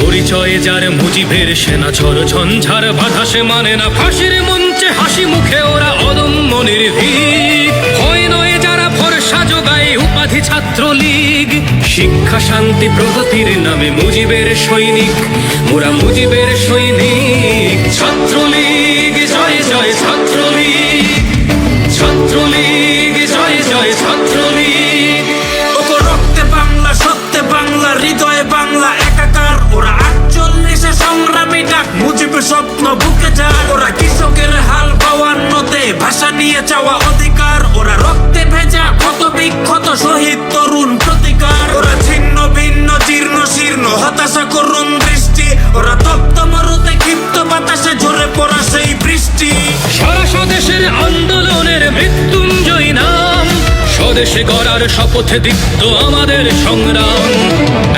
পরিচয়ে যার মুজিবের সেনা ঝড় ঝঞ্ঝার বাধা সে মানে না। ফাঁসির মঞ্চে হাসি মুখে ওরা অদম্য নির্ভীক। হয় নয় যারা ভরসা যোগায় উপাধি ছাত্রলীগ। শিক্ষা শান্তি প্রগতির নামে মুজিবের সৈনিক। মোরা মুজিবের সৈনিক। স্বপ্ন, বুকে ওরা কৃষকের হাল বাওয়ান্নতে ভাষা নিয়ে চাওয়া অধিকার। ওরা রক্তে ভেজা ক্ষত বিক্ষত শহীদ তরুণ প্রতিকার। ওরা ছিন্ন, ভিন্ন, জীর্ণ, শীর্ণ, হতাশা দৃষ্টি। ওরা তপ্ত মরুতে, ক্ষিপ্ত বাতাসে ঝরে পড়া সেই বৃষ্টি। সারা স্বদেশের আন্দোলনের মৃত্যুঞ্জয় নাম। স্বদেশে গড়ার শপথে দীপ্ত আমাদের সংগ্রাম।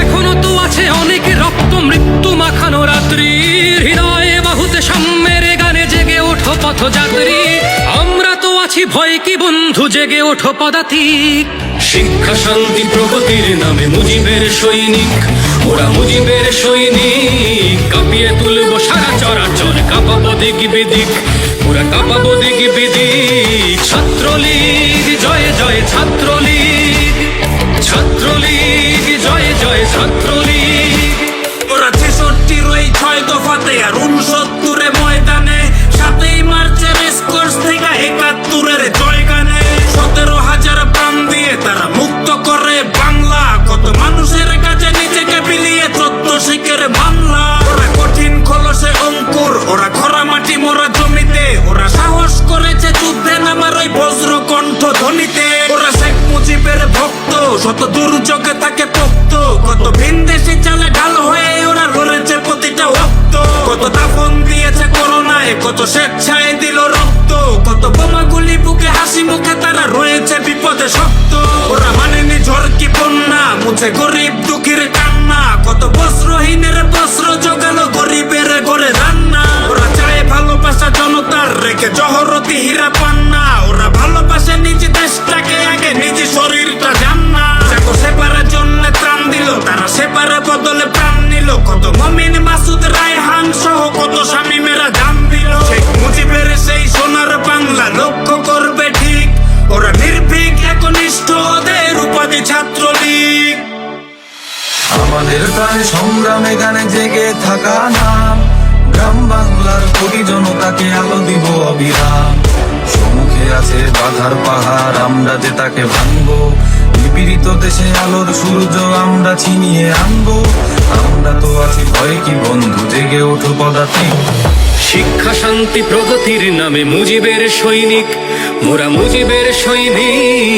এখনও তো আছে অনেক রক্ত মৃত্যু মাখানো রাত্রি। পথযাত্রী, আমরা তো আছি ভয় কি বন্ধু জেগে ওঠো পদাতিক। শিক্ষা শান্তি প্রগতির নামে মুজিবের সৈনিক, ওরা মুজিবের সৈনিক। কাঁপিয়ে তুলবো সারা চরাচর, কাঁপাবো দিক বেদিক ওরা কাঁপাবো দিক বেদিক ছাত্রলীগ, জয় জয় ছাত্রলীগ শত দুর্যোগে তাকে পোক্ত। কত ভিনদেশি চালে ঢাল হয়ে ওরা লড়েছে প্রতিটা ভক্ত কত দাফন দিয়েছে করোনায়, কত স্বেচ্ছায় দিল রক্ত। কত বোমাগুলি বুকে, হাসি মুখে তারা রয়েছে বিপদে শক্ত। ওরা মানেনি ঝড়কি বন্যা, মুছে গরিব দুঃখীর কান্না। কত বস্ত্রহীনের বস্ত্র জোগালো গরিবের ঘরে রান্না। ওরা চায় ভালোবাসা জনতার, রেখে জহরতি কোটি জনতাকে আলো দিব অবিরাম। সম্মুখে আছে বাধার পাহাড়, আমরা যে তাকে ভাঙবো। নিপীড়িত দেশে আলোর সূর্য আমরা ছিনিয়ে আনব। আমরা তো আছি ভয় কি বন্ধু, জেগে ওঠো পদাতিক। শিক্ষা শান্তি প্রগতির নামে মুজিবের সৈনিক, মোরা মুজিবের সৈনিক।